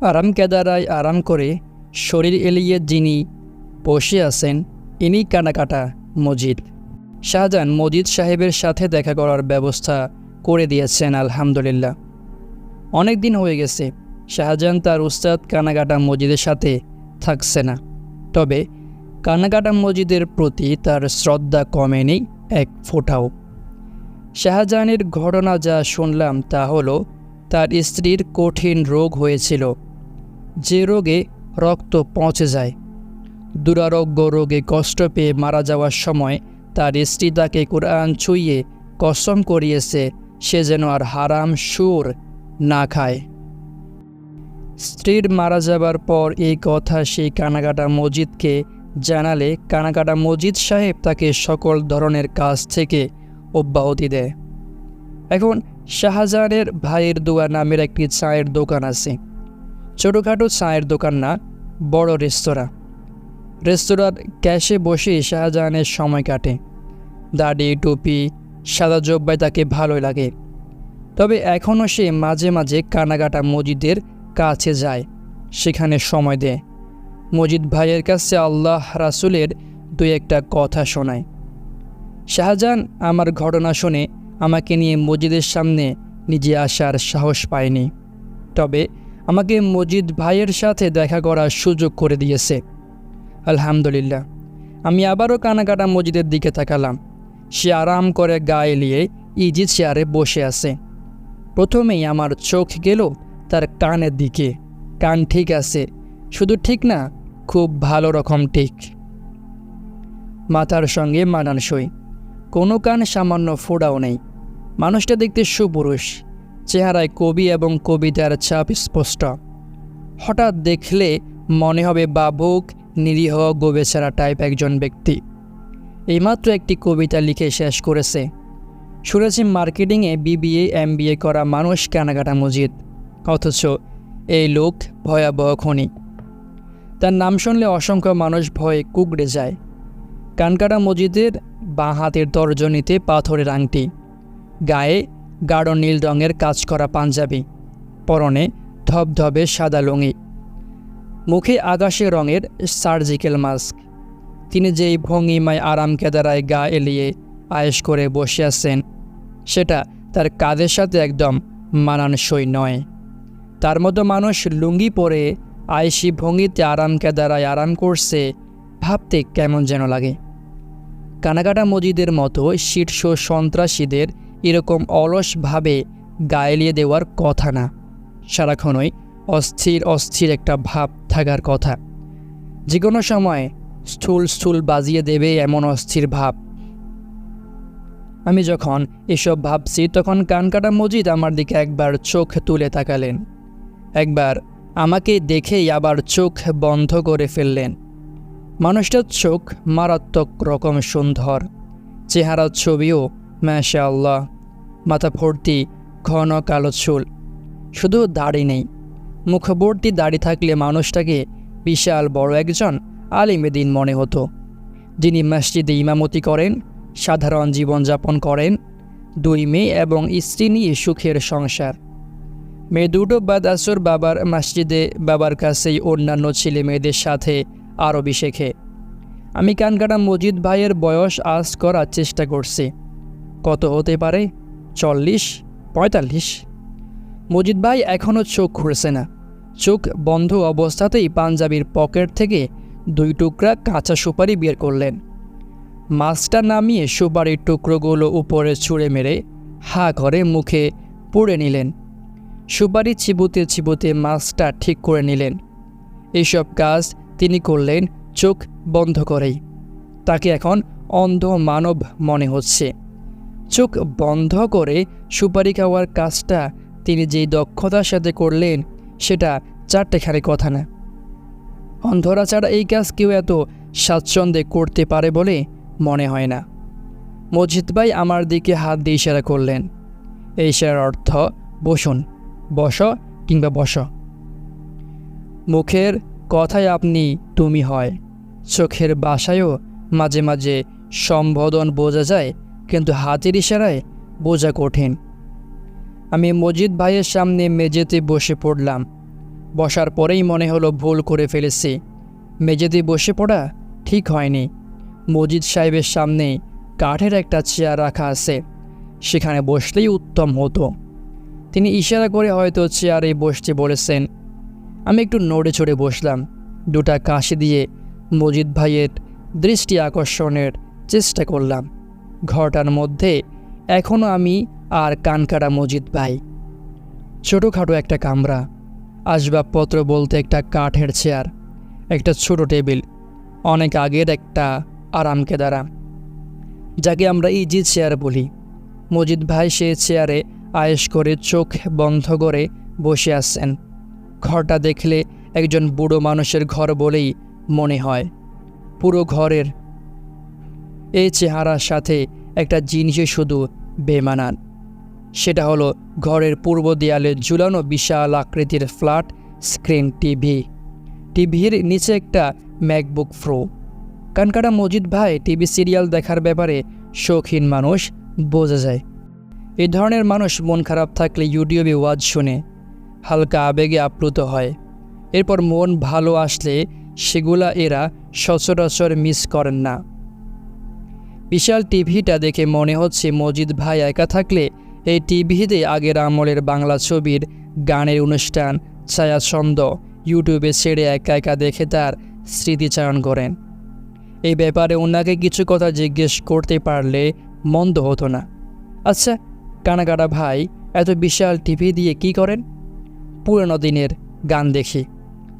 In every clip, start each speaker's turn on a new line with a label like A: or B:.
A: আরাম কেদারায় আরাম করে শরীর এলিয়ে যিনি বসে আছেন, ইনি কানাকাটা মজিদ। শাহজাহান মজিদ সাহেবের সাথে দেখা করার ব্যবস্থা করে দিয়েছেন, আলহামদুলিল্লাহ। অনেক দিন হয়ে গেছে, শাহজাহান তার উস্তাদ কানাকাটা মজিদের সাথে থাকছে না। তবে কানাকাটা মজিদের প্রতি তার শ্রদ্ধা কমেনি এক ফোঁটাও। শাহজাহানের ঘটনা যা শুনলাম তা হলো, তার স্ত্রীর কঠিন রোগ হয়েছিল। যে রোগে রক্ত পৌঁছে যায়। দুরারোগ্য রোগে কষ্ট পেয়ে মারা যাওয়ার সময় তার স্ত্রী তাকে কোরআন ছুঁয়ে কসম করিয়েছে, সে যেন আর হারাম সুর না খায়। স্ত্রীর মারা যাবার পর এই কথা সেই কানাকাটা মসজিদকে জানালে কানাকাটা মসজিদ সাহেব তাকে সকল ধরনের কাজ থেকে অব্যাহতি দেয়। এখন শাহজাহানের ভাইয়ের দোয়া নামের একটি চায়ের দোকান আছে। ছোটোখাটো চায়ের দোকান না, বড় রেস্তোরাঁ। রেস্তোরাঁর ক্যাশে বসে শাহজাহানের সময় কাটে। দাড়ি টুপি, সাদা জব্বাই তাকে ভালোই লাগে। তবে এখনও সে মাঝে মাঝে কানাকাটা মজিদের কাছে যায়, সেখানে সময় দেয়। মজিদ ভাইয়ের কাছে আল্লাহ রাসুলের দুই একটা কথা শোনায়। শাহজাহান আমার ঘটনা শুনে আমাকে নিয়ে মজিদের সামনে নিজে আসার সাহস পায়নি। তবে আমাকে মজিদ ভাইয়ের সাথে দেখা করার সুযোগ করে দিয়েছে। আলহামদুলিল্লাহ। আমি আবারও কানাকাটা মসজিদের দিকে তাকালাম। সে আরাম করে গা এলিয়ে ইজি চেয়ারে বসে আছে। প্রথমেই আমার চোখ গেল তার কানের দিকে। কান ঠিক আছে, শুধু ঠিক না, খুব ভালো রকম ঠিক। মাথার সঙ্গে মানানসই। কোনো কান সামান্য ফোড়াও নেই। মানুষটা দেখতে সুপুরুষ। চেহারায় কবি এবং কবিতার ছাপ স্পষ্ট। হঠাৎ দেখলে মনে হবে বাবুক, নিরীহ গোবেচারা টাইপ একজন ব্যক্তি। এইমাত্র একটি কবিতা লিখে শেষ করেছে। শুনেছি মার্কেটিংয়ে বিবিএ, এমবিএ করা মানুষ কেনাকাটা মজিদ অথচ এই লোক ভয়াবহ খনি। তার নাম শুনলে অসংখ্য মানুষ ভয়ে কুকড়ে যায়। কানকাটা মজিদের বাঁ হাতের তর্জনীতে পাথরের আংটি। গায়ে গাঢ় নীল রঙের কাজ করা পাঞ্জাবি, পরনে ধবধবে সাদা লুঙ্গি। মুখে আকাশে রঙের সার্জিক্যাল মাস্ক। তিনি যেই ভঙ্গিমায় আরাম কেদারায় গা এলিয়ে আয়েস করে বসে আছেন, সেটা তার কাদের সাথে একদম মানানসই নয়। তার মতো মানুষ লুঙ্গি পরে আয়েসি ভঙ্গিতে আরাম কেদারায় আরাম করছে, ভাবতে কেমন যেন লাগে। কানাকাটা মজিদের মতো শীর্ষ সন্ত্রাসীদের এরকম অলসভাবে গায়েলিয়ে দেওয়ার কথা না। সারাক্ষণই অস্থির অস্থির একটা ভাব থাকার কথা। যে কোনো সময় স্থূল স্থূল বাজিয়ে দেবে এমন অস্থির ভাব। আমি যখন এসব ভাবছি, তখন কানকাটা মজিদ আমার দিকে একবার চোখ তুলে তাকালেন। একবার আমাকে দেখেই আবার চোখ বন্ধ করে ফেললেন। মানুষটার চোখ মারাত্মক রকম সুন্দর। চেহারার ছবিও ম্যাশা আল্লাহ মাথা ভর্তি ঘন কালো চুল শুধু দাড়ি নেই মুখভর্তি দাড়ি থাকলে মানুষটাকে বিশাল বড় একজন আলিমেদিন মনে হতো। যিনি মসজিদে ইমামতি করেন, সাধারণ জীবনযাপন করেন, দুই মেয়ে এবং স্ত্রী নিয়ে সুখের সংসার। মেয়ে দুটো বাদ আসর বাবার মসজিদে বাবার কাছেই অন্যান্য ছেলে মেয়েদের সাথে আরবি শেখে। আমি কানকাটা মজিদ ভাইয়ের বয়স আজ করার চেষ্টা করছি। কত হতে পারে? চল্লিশ, পঁয়তাল্লিশ। মজিদ ভাই এখনও চোখ খুঁড়ছে না। চোখ বন্ধ অবস্থাতেই পাঞ্জাবির পকেট থেকে দুই টুকরা কাঁচা সুপারি বের করলেন। মাছটা নামিয়ে সুপারির টুকরোগুলো উপরে ছুঁড়ে মেরে হা করে মুখে পুড়ে নিলেন। সুপারি চিবুতে চিবুতে মাছটা ঠিক করে নিলেন। এইসব কাজ তিনি করলেন চোখ বন্ধ করেই। তাকে এখন অন্ধ মানব মনে হচ্ছে। চোখ বন্ধ করে সুপারি খাওয়ার কাজটা তিনি যেই দক্ষতার সাথে করলেন, সেটা চারটে চারটেখানে কথা না। অন্ধরা ছাড়া এই কাজ কেউ এত স্বাচ্ছন্দ্যে করতে পারে বলে মনে হয় না। মসজিদ ভাই আমার দিকে হাত দিয়ে ইশারা করলেন। এই ইশারার অর্থ, বসুন, বস কিংবা বস। মুখের কথায় আপনি তুমি হয়, চোখের বাসায়ও মাঝে মাঝে সম্বোধন বোঝা যায় কিন্তু হাতের ইশারায় বোঝা কঠিন। আমি মজিদ ভাইয়ের সামনে মেঝেতে বসে পড়লাম। বসার পরেই মনে হলো ভুল করে ফেলেছি। মেঝেতে বসে পড়া ঠিক হয়নি। মজিদ সাহেবের সামনে কাঠের একটা চেয়ার রাখা আছে। সেখানে বসলেই উত্তম হতো। তিনি ইশারা করে হয়তো চেয়ারে বসতে বলেছেন। আমি একটু নড়ে চড়ে বসলাম। দুটা কাশি দিয়ে মজিদ ভাইয়ের দৃষ্টি আকর্ষণের চেষ্টা করলাম। ঘরটার মধ্যে এখনও আমি আর কানকাটা মজিদ ভাই। ছোটোখাটো একটা কামরা, আসবাবপত্র বলতে একটা কাঠের চেয়ার, একটা ছোট টেবিল, অনেক আগের একটা আরাম কেদারা, যাকে আমরা ইজি চেয়ার বলি। মজিদ ভাই সে চেয়ারে আয়েস করে চোখ বন্ধ করে বসে আছেন। ঘরটা দেখলে একজন বুড়ো মানুষের ঘর বলেই মনে হয়। পুরো ঘরের এই চেহারার সাথে একটা জিনিসই শুধু বেমানান। সেটা হলো ঘরের পূর্ব দেয়ালে ঝুলানো বিশাল আকৃতির ফ্ল্যাট স্ক্রিন টিভি। টিভির নিচে একটা ম্যাকবুক প্রো কানকাটা মজিদ ভাই টিভি সিরিয়াল দেখার ব্যাপারে শৌখিন মানুষ বোঝা যায়। এই ধরনের মানুষ মন খারাপ থাকলে ইউটিউবে ওয়াজ শুনে, হালকা আবেগে আপ্লুত হয়। এরপর মন ভালো আসলে সেগুলা এরা সচরাচর মিস করেন না। বিশাল টিভিটা দেখে মনে হচ্ছে মজিদ ভাই একা থাকলে এই টিভিতে আগের আমলের বাংলা ছবির গানের অনুষ্ঠান ছায়াছন্দ ইউটিউবে ছেড়ে একা একা দেখে তার স্মৃতিচারণ করেন। এই ব্যাপারে ওনাকে কিছু কথা জিজ্ঞেস করতে পারলে মন্দ হতো না। আচ্ছা কানাকাটা ভাই, এত বিশাল টিভি দিয়ে কি করেন? পুরনো দিনের গান দেখি।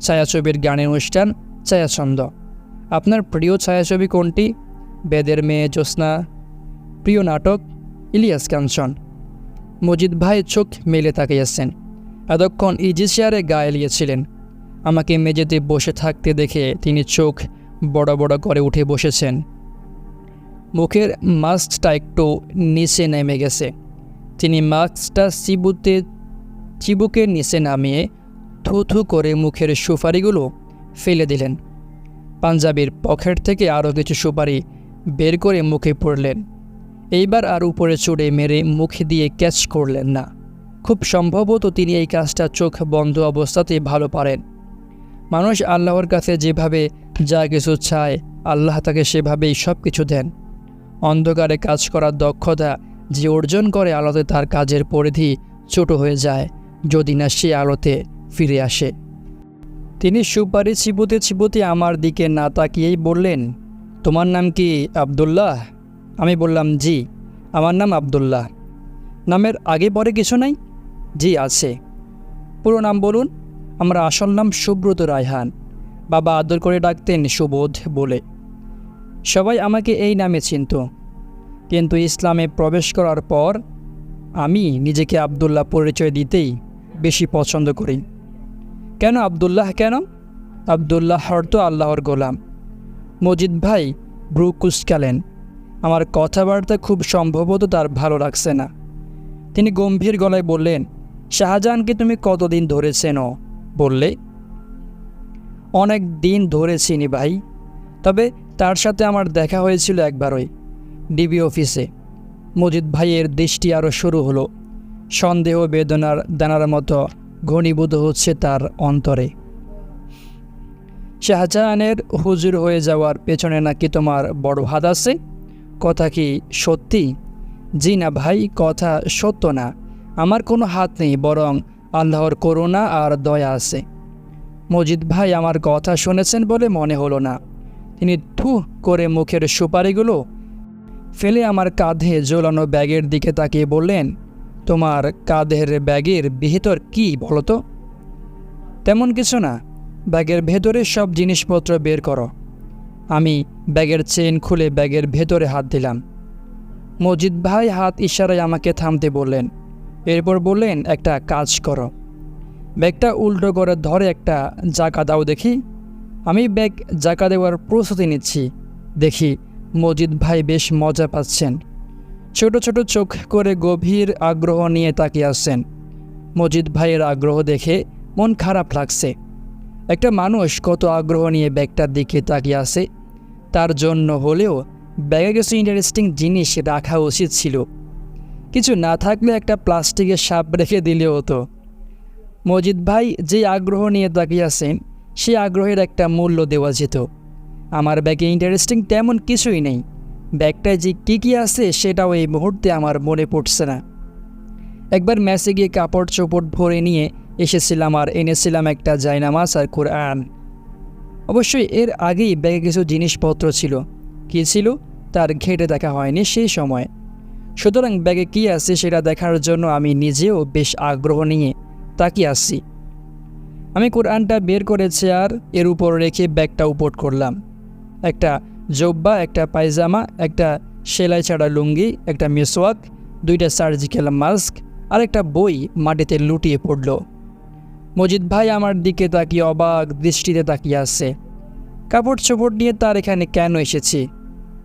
A: ছায়াছবির গানের অনুষ্ঠান ছায়াছন্দ। আপনার প্রিয় ছায়াছবি কোনটি? বেদের মেয়ে জ্যোৎস্না, প্রিয় নাটক ইলিয়াস কাঞ্চন। মজিদ ভাই চোখ মেলে তাকিয়েছেন। এতক্ষণ ইজি চেয়ারে গা এলিয়েছিলেন। আমাকে মেঝেতে বসে থাকতে দেখে তিনি চোখ বড় বড় করে উঠে বসেছেন। মুখের মাস্কটা একটু নিচে নেমে গেছে। তিনি মাস্কটা চিবুতে চিবুকের নিচে নামিয়ে থু থু করে মুখের সুপারিগুলো ফেলে দিলেন। পাঞ্জাবির পকেট থেকে আরও কিছু সুপারি বের করে মুখে পড়লেন। এইবার আর উপরে চড়ে মেরে মুখ দিয়ে ক্যাচ করলেন না। খুব সম্ভবত তিনি এই কাজটা চোখ বন্ধ অবস্থাতে ভালো পারেন। মানুষ আল্লাহর কাছে যেভাবে যা কিছু চায়, আল্লাহ তাকে সেভাবেই সব কিছু দেন। অন্ধকারে কাজ করার দক্ষতা যে অর্জন করে আলোতে তার কাজের পরিধি ছোট হয়ে যায়, যদি না সে আলোতে ফিরে আসে। তিনি সুপারি চিবুতে চিবুতে আমার দিকে না তাকিয়েই বললেন তোমার নাম কি আবদুল্লাহ? আমি বললাম, জি, আমার নাম আবদুল্লাহ। নামের আগে পরে কিছু নাই? জি, আছে। পুরো নাম বলুন। আমার আসল নাম সুব্রত রায়হান। বাবা আদর করে ডাকতেন সুবোধ বলে। সবাই আমাকে এই নামে চিনত। কিন্তু ইসলামে প্রবেশ করার পর আমি নিজেকে আবদুল্লাহ পরিচয় দিতেই বেশি পছন্দ করি। কেন আবদুল্লাহ কেন? আবদুল্লাহ অর্থ আল্লাহর গোলাম। মজিদ ভাই, ব্রু কুচকালেন আমার কথাবার্তা খুব সম্ভবত তার ভালো লাগছে না। তিনি গম্ভীর গলায় বললেন, শাহজাহানকে তুমি কতদিন ধরে চেনো বললে, অনেক দিন ধরে চিনি ভাই। তবে তার সাথে আমার দেখা হয়েছিল একবারই ডিবি অফিসে। মজিদ ভাইয়ের দৃষ্টি আরও শুরু হলো। সন্দেহ, বেদনার দানার মতো ঘনীভূত হচ্ছে তার অন্তরে। শাহজাহানের হুজুর হয়ে যাওয়ার পেছনে নাকি তোমার বড় হাত আছে? কথা কি সত্যি? জি না ভাই, কথা সত্য না। আমার কোনো হাত নেই, বরং আল্লাহর করুণা আর দয়া আছে। মজিদ ভাই আমার কথা শুনেছেন বলে মনে হলো না। তিনি থু করে মুখের সুপারিগুলো ফেলে আমার কাঁধে ঝোলানো ব্যাগের দিকে তাকিয়ে বললেন, তোমার কাঁধের ব্যাগের ভিতর কি বলো তো? তেমন কিছু না। ব্যাগের ভেতরে সব জিনিসপত্র বের করো। আমি ব্যাগের চেন খুলে ব্যাগের ভেতরে হাত দিলাম। মজিদ ভাই হাত ইশারায় আমাকে থামতে বললেন। এরপর বললেন, একটা কাজ করো। ব্যাগটা উল্টো করে ধরে একটা জাকা দাও দেখি। আমি ব্যাগ জাকা দেওয়ার প্রস্তুতি নিচ্ছি। দেখি মজিদ ভাই বেশ মজা পাচ্ছেন। ছোট ছোট চোখ করে গভীর আগ্রহ নিয়ে তাকিয়ে আসছেন মজিদ ভাইয়ের আগ্রহ দেখে মন খারাপ লাগছে। একটা মানুষ কত আগ্রহ নিয়ে ব্যাগটার দিকে তাকিয়ে আসে তার জন্য হলেও ব্যাগে কিছু ইন্টারেস্টিং জিনিস রাখা উচিত ছিল। কিছু না থাকলে একটা প্লাস্টিকের সাপ রেখে দিলে হতো। মজিদ ভাই যে আগ্রহ নিয়ে তাকিয়ে আছেন, সেই আগ্রহের একটা মূল্য দেওয়া যেত। আমার ব্যাগে ইন্টারেস্টিং তেমন কিছুই নেই। ব্যাগটায় যে কী কী আছে, সেটাও এই মুহূর্তে আমার মনে পড়ছে না। একবার ম্যাচে গিয়ে কাপড় চোপড় ভরে নিয়ে এসেছিলাম আর এনেছিলাম একটা জায়নামাজ আর কোরআন। অবশ্যই এর আগেই ব্যাগে কিছু জিনিসপত্র ছিল। কী ছিল? তার ঘেটে দেখা হয়নি সেই সময়। সুতরাং ব্যাগে কী আছে সেটা দেখার জন্য আমি নিজেও বেশ আগ্রহ নিয়ে তাকিয়ে আসছি আমি কোরআনটা বের করেছি আর এর উপর রেখে ব্যাগটা উপর করলাম। একটা জব্বা, একটা পায়জামা, একটা সেলাই ছাড়া লুঙ্গি, একটা মেসোয়াক দুইটা সার্জিক্যাল মাস্ক আর একটা বই মাটিতে লুটিয়ে পড়ল। মজিদ ভাই আমার দিকে তাকিয়ে অবাক দৃষ্টিতে তাকিয়ে আছে। কাপড় চোপড় নিয়ে তার এখানে কেন এসেছি?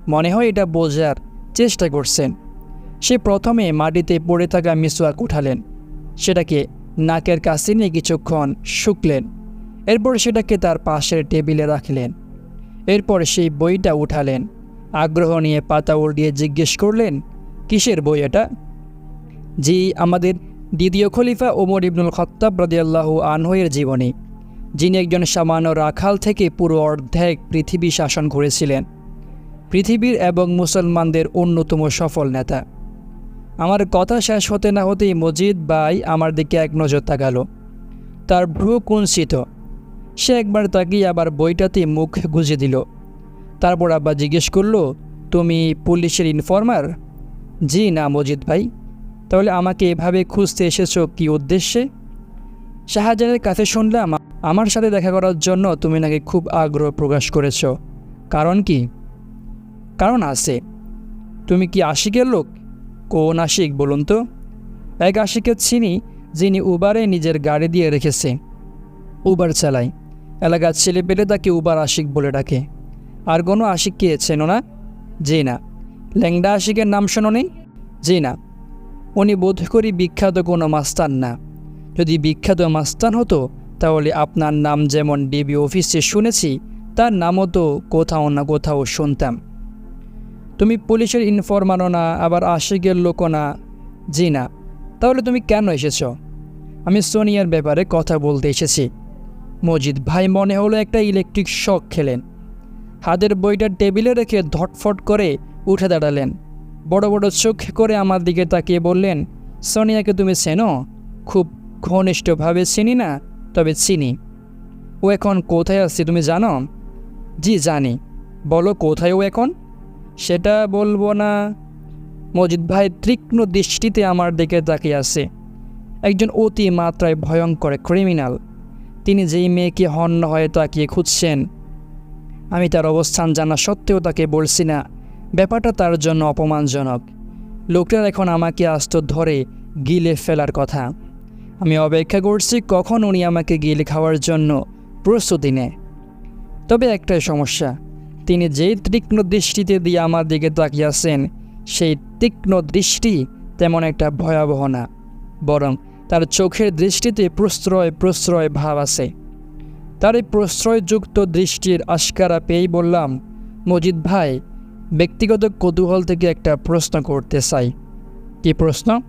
A: মনে হয় এটা বোঝার চেষ্টা করছেন। সে প্রথমে মাটিতে পড়ে থাকা মিসওয়াক উঠালেন। সেটাকে নাকের কাছে নিয়ে কিছুক্ষণ শুকলেন। এরপর সেটাকে তার পাশের টেবিলে রাখলেন। এরপর সেই বইটা উঠালেন। আগ্রহ নিয়ে পাতা উল্টিয়ে জিজ্ঞেস করলেন, কিসের বই এটা? জি, আমাদের দ্বিতীয় খলিফা ওমর ইবনুল খত্তাব রদিয়াল্লাহু আনহয়ের জীবনী, যিনি একজন সামান্য রাখাল থেকে পুরো অর্ধেক পৃথিবী শাসন করেছিলেন। পৃথিবীর এবং মুসলমানদের অন্যতম সফল নেতা। আমার কথা শেষ হতে না হতেই মজিদ ভাই আমার দিকে এক নজর তাকালো। তার ভ্রু কুঞ্চিত। সে একবার তাকিয়ে আবার বইটাতে মুখ গুজে দিল। তারপর আব্বা জিজ্ঞেস করল, তুমি পুলিশের ইনফর্মার? জি না মজিদ ভাই। তাহলে আমাকে এভাবে খুঁজতে এসেছ কি উদ্দেশ্যে? শাহজাহানের কাছে শুনলাম আমার সাথে দেখা করার জন্য তুমি নাকি খুব আগ্রহ প্রকাশ করেছ। কারণ কি? কারণ আছে। তুমি কি আশিকের লোক? কোন আশিক বলুন তো? এক আশিকের চিনি যিনি উবারে নিজের গাড়ি দিয়ে রেখেছে। উবার চালায়। এলাকার ছেলে পেলে তাকে উবার আশিক বলে ডাকে। আর কোনো আশিককে চেনো না? জি না। ল্যাংডা আশিকের নাম শোনো নেই জি না। উনি বোধ করি বিখ্যাত কোনো মাস্তান না। যদি বিখ্যাত মাস্তান হতো, তাহলে আপনার নাম যেমন ডিবি অফিসে শুনেছি, তার নামও তো কোথাও না কোথাও শুনতাম। তুমি পুলিশের ইনফরমারও না, আবার আশিকের লোকও না। জি না, তাহলে তুমি কেন এসেছ? আমি সোনিয়ার ব্যাপারে কথা বলতে এসেছি। মজিদ ভাই মনে হলো একটা ইলেকট্রিক শক খেলেন। হাতের বইটা টেবিলে রেখে ধটফট করে উঠে দাঁড়ালেন। বড় বড় চোখ করে আমার দিকে তাকিয়ে বললেন, সোনিয়াকে তুমি চেনো? খুব ঘনিষ্ঠভাবে চিনি না, তবে চিনি। ও এখন কোথায় আসছে তুমি জানো? জি, জানি। বলো কোথায় ও এখন? সেটা বলব না। মজিদ ভাই তীক্ষ্ণ দৃষ্টিতে আমার দিকে তাকিয়ে আছে। একজন অতি মাত্রায় ভয়ঙ্কর ক্রিমিনাল। তিনি যেই মেয়েকে হন্য হয়ে তাকিয়ে খুঁজছেন, আমি তার অবস্থান জানা সত্ত্বেও তাকে বলছি না। ব্যাপারটা তার জন্য অপমানজনক। লোকটার এখন আমাকে আস্ত ধরে গিলে ফেলার কথা। আমি অপেক্ষা করছি কখন উনি আমাকে গিলে খাওয়ার জন্য প্রস্তুতি নেয়। তবে একটাই সমস্যা, তিনি যেই তীক্ষ্ণ দৃষ্টিতে দিয়ে আমার দিকে তাকিয়ে আছেন, সেই তীক্ষ্ণ দৃষ্টি তেমন একটা ভয়াবহ না, বরং তার চোখের দৃষ্টিতে প্রশ্রয় প্রশ্রয় ভাব আছে। তার এই প্রশ্রয়যুক্ত দৃষ্টির আশকারা পেয়েই বললাম, মজিদ ভাই ব্যক্তিগত কৌতূহল থেকে একটা প্রশ্ন করতে চাই। কি প্রশ্ন?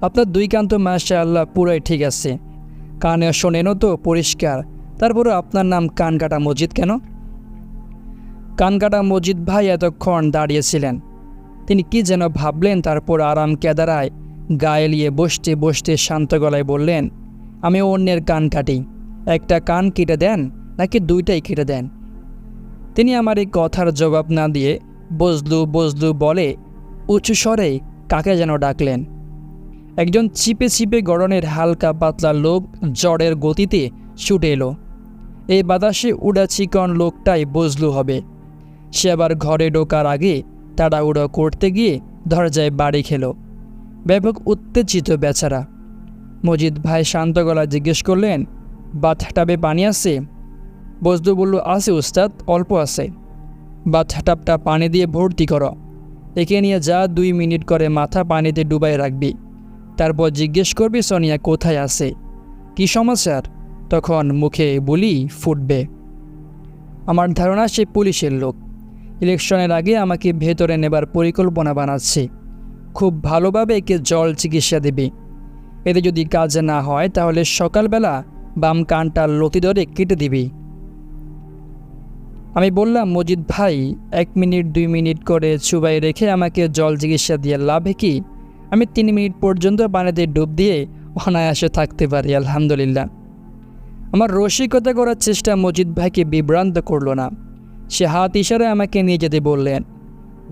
A: আপনার দুই কান্ত মাসা আল্লাহ পুরাই ঠিক আছে। কানে শোনেনও তো পরিষ্কার। তারপরে আপনার নাম কানকাটা মসজিদ কেন? কানকাটা মসজিদ ভাই এতক্ষণ দাঁড়িয়েছিলেন। তিনি কি যেন ভাবলেন, তারপর আরাম কেদারায় গায়ে লিয়ে বসতে বসতে শান্ত গলায় বললেন, আমি অন্যের কান কাটি। একটা কান কেটে দেন নাকি দুইটাই কেটে দেন? তিনি আমার এই কথার জবাব না দিয়ে বজলু বজলু বলে উঁচু স্বরে কাকে যেন ডাকলেন। একজন চিপে চিপে গড়নের হালকা পাতলা লোক জ্বরের গতিতে ছুটে এলো। এই বাতাসে উড়া চিকন লোকটাই বজলু হবে। সে আবার ঘরে ঢোকার আগে তাড়াহুড়ো করতে গিয়ে দরজায় বাড়ি খেলো। ব্যাপক উত্তেজিত বেচারা। মজিদ ভাই শান্ত গলা জিজ্ঞেস করলেন, বাথটাবে পানি আছে? বজলু বলল, আছে উস্তাদ, অল্প আছে। বাথটাবটা পানি দিয়ে ভর্তি করো। একে নিয়ে যা দুই মিনিট করে মাথা পানিতে ডুবাই রাখবি। তারপর জিজ্ঞেস করবি, সোনিয়া কোথায় আছে? কি সমাচার তখন মুখে বলি ফুটবে। আমার ধারণা, সে পুলিশের লোক। ইলেকশনের আগে আমাকে ভেতরে নেবার পরিকল্পনা বানাচ্ছে। খুব ভালোভাবে একে জল চিকিৎসা দেবে। এতে যদি কাজ না হয়, তাহলে সকালবেলা বাম কানটা লতি ধরে কেটে দিবি। আমি বললাম, মজিদ ভাই, এক মিনিট, দুই মিনিট করে চুবাই রেখে আমাকে জল চিকিৎসা দিয়ে লাভে কি? আমি তিন মিনিট পর্যন্ত পানিতে ডুব দিয়ে অনায়াসে থাকতে পারি, আলহামদুলিল্লাহ। আমার রসিকতা করার চেষ্টা মজিদ ভাইকে বিভ্রান্ত করল না। সে হাত ইশারে আমাকে নিয়ে যেতে বললেন,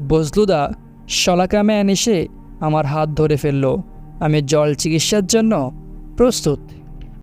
A: বজলুদা, শলাকামে এসে আমার হাত ধরে ফেলল। আমি জল চিকিৎসার জন্য প্রস্তুত।